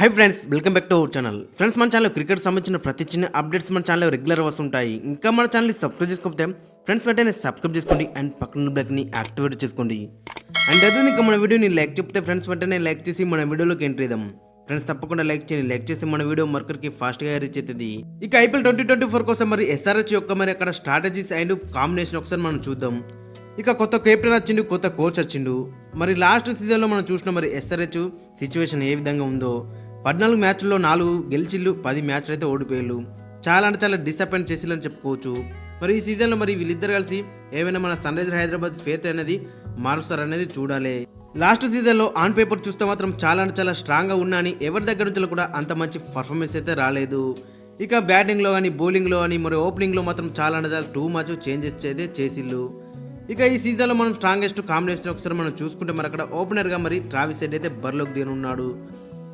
Hi friends welcome back to our channel friends మన channel cricket సంబంధించిన ప్రతి చిన్న అప్డేట్స్ మన ఛానల్ రెగ్యులర్ వస్తుంటాయి. ఇంకా మన ఛానల్ని సబ్స్క్రైబ్ చేసుకోకపోతే ఫ్రెండ్స్ వెంటనే సబ్స్క్రైబ్ చేసుకోండి అండ్ పక్కన బ్లాక్ని యాక్టివేట్ చేసుకోండి. అండ్ అదే ఇంకా మన వీడియోని లైక్ చెప్తే ఫ్రెండ్స్ వెంటనే లైక్ చేసి మన వీడియోలోకి ఎంట్రీ ఇద్దాం. ఫ్రెండ్స్ తప్పకుండా లైక్ చేయండి. లైక్ చేసి మన వీడియో మరొకరికి ఫాస్ట్గా రీచ్ అవుతుంది. ఇక ఐపీఎల్ ట్వంటీ ట్వంటీ ఫోర్ కోసం మరి ఎస్ఆర్హెచ్ యొక్క మరి అక్కడ స్ట్రాటజీస్ అండ్ కాంబినేషన్ ఒకసారి మనం చూద్దాం. ఇక కొత్త కెప్టెన్ వచ్చిండు కొత్త కోచ్ వచ్చిండు. మరి లాస్ట్ సీజన్లో మనం చూసిన మరి ఎస్ఆర్హెచ్ సిచ్యువేషన్ ఏ విధంగా ఉందో. పద్నాలుగు మ్యాచ్ల్లో నాలుగు గెలిచిళ్ళు పది మ్యాచ్లు అయితే ఓడిపోయారు చాలా అంటే చాలా డిసప్పాయింట్ చేసిల్లని చెప్పుకోవచ్చు. మరి ఈ సీజన్లో మరి వీళ్ళిద్దరు కలిసి ఏమైనా మన సన్ రైజర్ హైదరాబాద్ ఫేత్ అనేది మారుస్తారనేది చూడాలి. లాస్ట్ సీజన్లో ఆన్ పేపర్ చూస్తే మాత్రం చాలా అంటే చాలా స్ట్రాంగ్గా ఉన్నా అని ఎవరి దగ్గర నుంచి కూడా అంత మంచి పర్ఫార్మెన్స్ అయితే రాలేదు. ఇక బ్యాటింగ్లో కానీ బౌలింగ్లో కానీ మరి ఓపెనింగ్లో మాత్రం చాలా అంటే చాలా టూ మచ్ చేంజెస్ అయితే చేసిళ్ళు. ఇక ఈ సీజన్లో మనం స్ట్రాంగెస్ట్ కాంబినేషన్ ఒకసారి మనం చూసుకుంటే మరి అక్కడ ఓపెనర్గా మరి ట్రావిస్ హెడ్ అయితే బరిలోకి దిగనున్నాడు.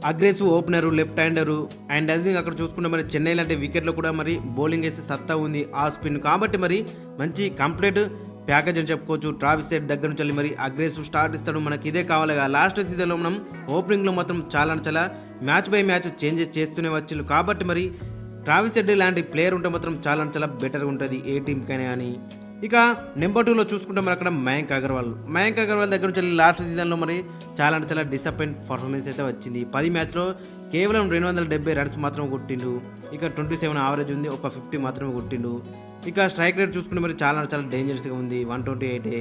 Aggressive opener left hander and అది అక్కడ చూసుకుంటే మరి చెన్నై లాంటి వికెట్లో కూడా మరి బౌలింగ్ వేసే సత్తా ఉంది ఆ స్పిన్. కాబట్టి మరి మంచి కంప్లీట్ ప్యాకేజ్ అని చెప్పుకోవచ్చు. ట్రావిస్ సెట్ దగ్గర నుంచి మరి అగ్రెసివ్ స్టార్ట్ ఇస్తాడు. మనకి ఇదే కావాలి లాస్ట్ సీజన్లో మనం ఓపెనింగ్లో మాత్రం చాలా చాలా మ్యాచ్ బై మ్యాచ్ చేంజెస్ చేస్తూనే వచ్చారు. కాబట్టి మరి ట్రావిస్ హెడ్ లాంటి ప్లేయర్ ఉంటే మాత్రం చాలా చాలా బెటర్గా ఉంటుంది ఏ టీంకైనా కానీ. ఇక నెంబర్ టూలో చూసుకుంటే మరి అక్కడ మయాంక్ అగర్వాల్. మయాంక్ అగర్వాల్ దగ్గర నుంచి లాస్ట్ సీజన్లో మరి చాలా అంటే చాలా డిసప్పాయింట్ పర్ఫార్మెన్స్ అయితే వచ్చింది. పది మ్యాచ్లో కేవలం రెండు వందల డెబ్బై రన్స్ మాత్రం కొట్టిండు. ఇక ట్వంటీ సెవెన్ ఆవరేజ్ ఉంది ఒక ఫిఫ్టీ మాత్రమే కొట్టిండు. ఇక స్ట్రైక్ రేట్ చూసుకుంటే మరి చాలా అంటే చాలా డేంజరస్గా ఉంది వన్ ట్వంటీ ఎయిటే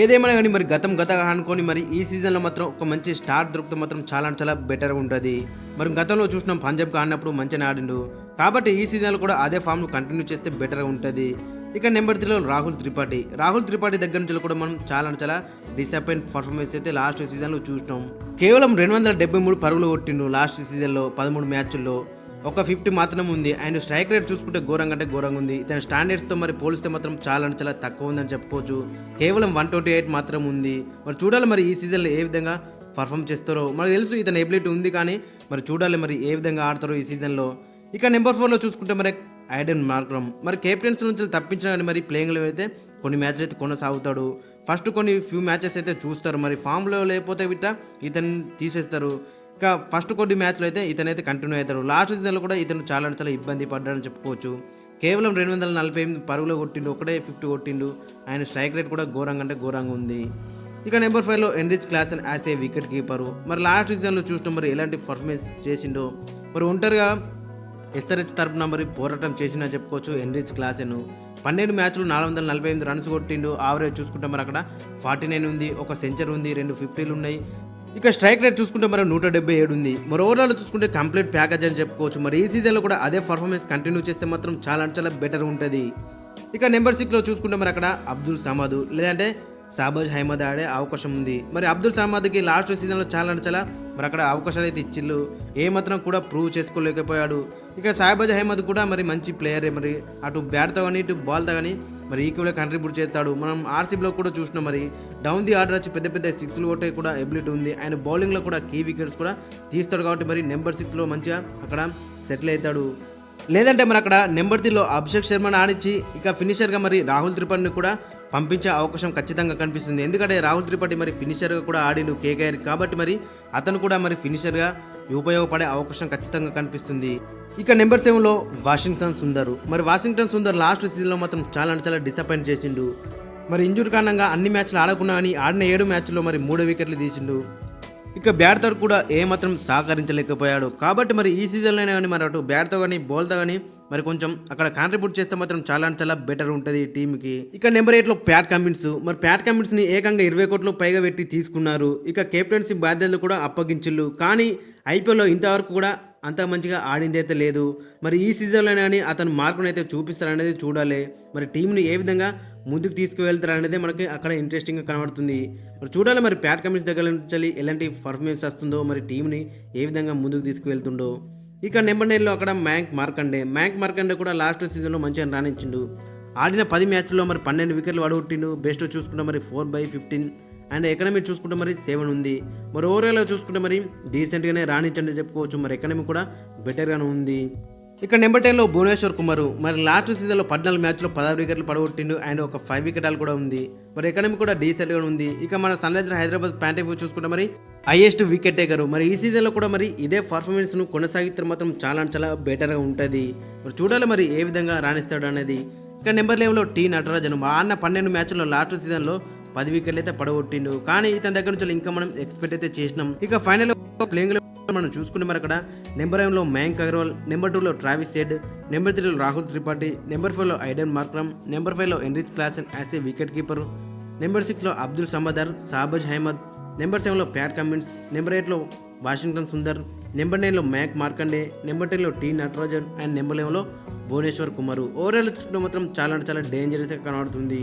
ఏదేమైనా కానీ మరి గతం గత అనుకొని మరి ఈ సీజన్లో మాత్రం ఒక మంచి స్టార్ట్ దొరికితే మాత్రం చాలా అంటే చాలా బెటర్గా ఉంటుంది. మరి గతంలో చూసినాం పంజాబ్కి ఆడినప్పుడు మంచిగా ఆడిండు. కాబట్టి ఈ సీజన్లో కూడా అదే ఫామ్ను కంటిన్యూ చేస్తే బెటర్గా ఉంటుంది. ఇక నెంబర్ త్రీలో రాహుల్ త్రిపాఠి. రాహుల్ త్రిపాఠి దగ్గర నుంచి కూడా మనం చాలా చాలా డిసప్పాయింట్ పర్ఫార్మెన్స్ అయితే లాస్ట్ సీజన్లో చూసినాం. కేవలం రెండు వందల డెబ్బై మూడు పరుగులు కొట్టిండు లాస్ట్ సీజన్లో పదమూడు మ్యాచ్ల్లో. ఒక ఫిఫ్టీ మాత్రం ఉంది. అండ్ స్ట్రైక్ రేట్ చూసుకుంటే ఘోరంగా అంటే ఘోరంగా ఉంది. తన స్టాండర్డ్స్తో మరి పోలిస్తే మాత్రం చాలా అంటే చాలా తక్కువ ఉందని చెప్పుకోవచ్చు. కేవలం వన్ ట్వంటీ ఎయిట్ మాత్రం ఉంది. మరి చూడాలి మరి ఈ సీజన్లో ఏ విధంగా పర్ఫామ్ చేస్తారో. మనకు తెలుసు ఇతని ఎబిలిటీ ఉంది కానీ మరి చూడాలి మరి ఏ విధంగా ఆడతారో ఈ సీజన్లో ఇక నెంబర్ ఫోర్లో చూసుకుంటే మరి ఐడెన్ మార్క్రమ్. మరి కెప్టెన్స్ నుంచి తప్పించిన కానీ మరి ప్లేయింగ్లో అయితే కొన్ని మ్యాచ్లు అయితే కొనసాగుతాడు. ఫస్ట్ కొన్ని ఫ్యూ మ్యాచెస్ అయితే చూస్తారు. మరి ఫామ్లో లేకపోతే బిట్ట ఇతను తీసేస్తారు. ఇంకా ఫస్ట్ కొన్ని మ్యాచ్లు అయితే ఇతనైతే కంటిన్యూ అవుతాడు. లాస్ట్ సీజన్లో కూడా ఇతను చాలా చాలా ఇబ్బంది పడ్డాడని చెప్పుకోవచ్చు. కేవలం రెండు వందల నలభై ఎనిమిది పరుగులో కొట్టిండు. ఒకటే ఫిఫ్టీ కొట్టిండు. ఆయన స్ట్రైక్ రేట్ కూడా ఘోరంగా అంటే ఘోరంగా ఉంది. ఇక నెంబర్ ఫైవ్లో Heinrich Klaasen and as a wicket keeper మరి లాస్ట్ సీజన్లో చూసిన. మరి ఎలాంటి పర్ఫార్మెన్స్ చేసిండో. మరి ఒంటరిగా ఎస్ఆర్హెచ్ తరపున మరి పోరాటం చేసిన చెప్పుకోవచ్చు. Heinrich Klaasen. పన్నెండు మ్యాచ్లు నాలుగు వందల నలభై ఎనిమిది రన్స్ కొట్టిండు. ఆవరేజ్ చూసుకుంటే మరి అక్కడ ఫార్టీ నైన్ ఉంది. ఒక సెంచరీ ఉంది. రెండు ఫిఫ్టీలు ఉన్నాయి. ఇక స్ట్రైక్ రేట్ చూసుకుంటే మరి నూట డెబ్బై ఏడు ఉంది. మరి ఓవరాల్ చూసుకుంటే కంప్లీట్ ప్యాకేజ్ అని చెప్పుకోవచ్చు. మరి ఈ సీజన్లో కూడా అదే పర్ఫార్మెన్స్ కంటిన్యూ చేస్తే మాత్రం చాలా అంటే చాలా బెటర్ ఉంటుంది. ఇక నెంబర్ సిక్స్లో చూసుకుంటే మరి అక్కడ అబ్దుల్ సమాదు. లేదంటే సాబోజ్ హైమద్ ఆడే అవకాశం ఉంది. మరి అబ్దుల్ సమాద్కి లాస్ట్ సీజన్లో చాలా అంటే చాలా మరి అక్కడ అవకాశాలు అయితే ఇచ్చిళ్ళు. ఏమాత్రం కూడా ప్రూవ్ చేసుకోలేకపోయాడు. ఇక సాయిబాజ్ అహ్మద్ కూడా మరి మంచి ప్లేయరే మరి. అటు బ్యాట్తో కానీ ఇటు బాల్తో కానీ మరి ఈక్వల్గా కంట్రిబ్యూట్ చేస్తాడు. మనం ఆర్సీబీలో కూడా చూసినాం మరి. డౌన్ ది ఆర్డర్ వచ్చి పెద్ద పెద్ద సిక్స్లు కొట్టే కూడా ఎబిలిటీ ఉంది. ఆయన బౌలింగ్లో కూడా కీ వికెట్స్ కూడా తీస్తాడు కాబట్టి మరి నెంబర్ సిక్స్లో మంచిగా అక్కడ సెటిల్ అవుతాడు. లేదంటే మరి అక్కడ నెంబర్ త్రీలో అభిషేక్ శర్మను ఆడించి ఇక ఫినిషర్గా మరి రాహుల్ త్రిపాఠిని కూడా పంపించే అవకాశం ఖచ్చితంగా కనిపిస్తుంది. ఎందుకంటే రాహుల్ త్రిపాఠి మరి ఫినిషర్గా కూడా ఆడిండు కేకేఆర్. కాబట్టి మరి అతను కూడా మరి ఫినిషర్గా ఉపయోగపడే అవకాశం ఖచ్చితంగా కనిపిస్తుంది. ఇక నెంబర్ సెవెన్లో వాషింగ్టన్ సుందర్. మరి వాషింగ్టన్ సుందర్ లాస్ట్ సీజన్లో మాత్రం చాలా అంటే చాలా డిసప్పాయింట్ చేసిండు. మరి ఇంజూర్ కారణంగా అన్ని మ్యాచ్లు ఆడకున్నా అని ఆడిన ఏడు మ్యాచ్లో మరి మూడు వికెట్లు తీసిండు. ఇక బ్యాట్తో కూడా ఏమాత్రం సహకరించలేకపోయాడు. కాబట్టి మరి ఈ సీజన్లోనే కానీ మరి అటు బ్యాట్తో కానీ బౌల్తో కానీ మరి కొంచెం అక్కడ కాంట్రిబ్యూట్ చేస్తే మాత్రం చాలా అంటే చాలా బెటర్ ఉంటుంది టీంకి ఇక నెంబర్ ఎయిట్లో ప్యాట్ కమిన్స్ మరి ప్యాట్ కమిన్స్ని ఏకంగా ఇరవై కోట్లు పైగా పెట్టి తీసుకున్నారు. ఇక కెప్టెన్సీ బాధ్యతలు కూడా అప్పగించిల్లు కానీ ఐపీఎల్లో ఇంతవరకు కూడా అంత మంచిగా ఆడింది అయితే లేదు. మరి ఈ సీజన్లో కానీ అతను మార్పును అయితే చూపిస్తారనేది చూడాలి. మరి టీంని ఏ విధంగా ముందుకు తీసుకువెళ్తారనేది మనకి అక్కడ ఇంట్రెస్టింగ్గా కనబడుతుంది. మరి చూడాలి మరి ప్యాట్ కమిన్స్ దగ్గర నుంచి ఎలాంటి పర్ఫార్మెన్స్ వస్తుందో మరి టీంని ఏ విధంగా ముందుకు తీసుకువెళ్తుండో ఇక నెంబర్ నైన్లో అక్కడ మ్యాంక్ మార్కండే. మ్యాంక్ మార్కండే కూడా లాస్ట్ సీజన్లో మంచిగా రాణించిండు. ఆడిన పది మ్యాచ్లో మరి పన్నెండు వికెట్లు పడగొట్టిండు బెస్ట్ చూసుకుంటే మరి four by fifteen. And economy చూసుకుంటే మరి సెవెన్ ఉంది. మరి ఓవరాల్గా చూసుకుంటే మరి డీసెంట్గానే రాణించండి చెప్పుకోవచ్చు. మరి ఎకనమీ కూడా బెటర్గానే ఉంది. ఇక నెంబర్ టెన్లో భువనేశ్వర్ కుమార్. మరి లాస్ట్ సీజన్లో పద్నాలుగు మ్యాచ్లో పదహారు వికెట్లు పడగొట్టిండు అండ్ ఒక ఫైవ్ వికెటాలు కూడా ఉంది. మరి ఎకానమీ కూడా డీసెంట్గా ఉంది. ఇక మన సన్ రైజర్ హైదరాబాద్ ప్యాంటీఫ్ చూసుకుంటే మరి హైయెస్ట్ వికెట్ టేకర్. మరి ఈ సీజన్లో కూడా మరి ఇదే పర్ఫార్మెన్స్ను కొనసాగితే మాత్రం చాలా చాలా బెటర్గా ఉంటుంది. మరి చూడాలి మరి ఏ విధంగా రాణిస్తాడు అనేది. ఇక నెంబర్ లెవెన్లో టీ నటరాజన్. మా అన్న పన్నెండు మ్యాచ్లో లాస్ట్ సీజన్లో పది వికెట్లు అయితే పడగొట్టిండు. కానీ ఇతని దగ్గర నుంచి ఇంకా మనం ఎక్స్పెక్ట్ అయితే చేసినాం. ఇక ఫైనల్ ప్లేయింగ్ మనం చూసుకుంటే మరి అక్కడ నెంబర్లో మయాంక్ అగర్వాల్ నెంబర్ టూలో ట్రావిస్ సెడ్ నెంబర్ త్రీలో రాహుల్ త్రిపాఠి నెంబర్ ఫోర్లో ఐడెన్ మార్క్రమ్ నెంబర్ ఫైవ్లో Heinrich Klaasen as a wicket keeper number సిక్స్లో అబ్దుల్ సమాదర్ సాబజ్ అహ్మద్ నెంబర్ సెవెన్లో ప్యాట్ కమిన్స్ నెంబర్ ఎయిట్లో వాషింగ్టన్ సుందర్ నెంబర్ నైన్లో మ్యాక్ మార్కండే నెంబర్ టెన్లో టీ నటరాజన్ అండ్ నెంబర్ లెవెన్లో భువనేశ్వర్ కుమార్. ఓవరాల్ చూసుకుంటే మాత్రం చాలా అంటే చాలా డేంజరస్గా కనబడుతుంది.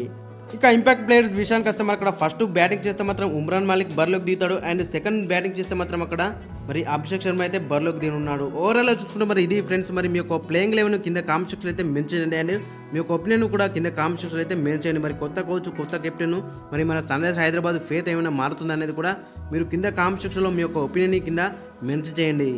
ఇక ఇంపాక్ట్ ప్లేయర్స్ విషయానికి వస్తే మరి అక్కడ ఫస్ట్ బ్యాటింగ్ చేస్తే మాత్రం ఉమ్రాన్ మాలిక్ బర్లోకి దిగుతాడు. అండ్ సెకండ్ బ్యాటింగ్ చేస్తే మాత్రం అక్కడ మరి అభిషేక్ శర్మ అయితే బర్లోకి దిగి ఉన్నాడు ఓవరాల్ చూసుకుంటే మరి ఇది ఫ్రెండ్స్ మరి మీ యొక్క ప్లేయింగ్ లెవెన్ కింద కాంపిటీషన్ అయితే మెన్షన్ అండ్ మీ యొక్క ఒపీనియన్ కూడా కింద కామెంట్ అయితే మెన్షన్ చేయండి. మరి కొత్త కోచ్ కొత్త కెప్టెన్ మరి మన సన్ హైదరాబాద్ ఫేత్ ఏమైనా మారుతుంది అనేది కూడా మీరు కింద కామెంట్ సెక్షన్లో మీ యొక్క ఒపీనియన్ కింద మెన్షన్ చేయండి.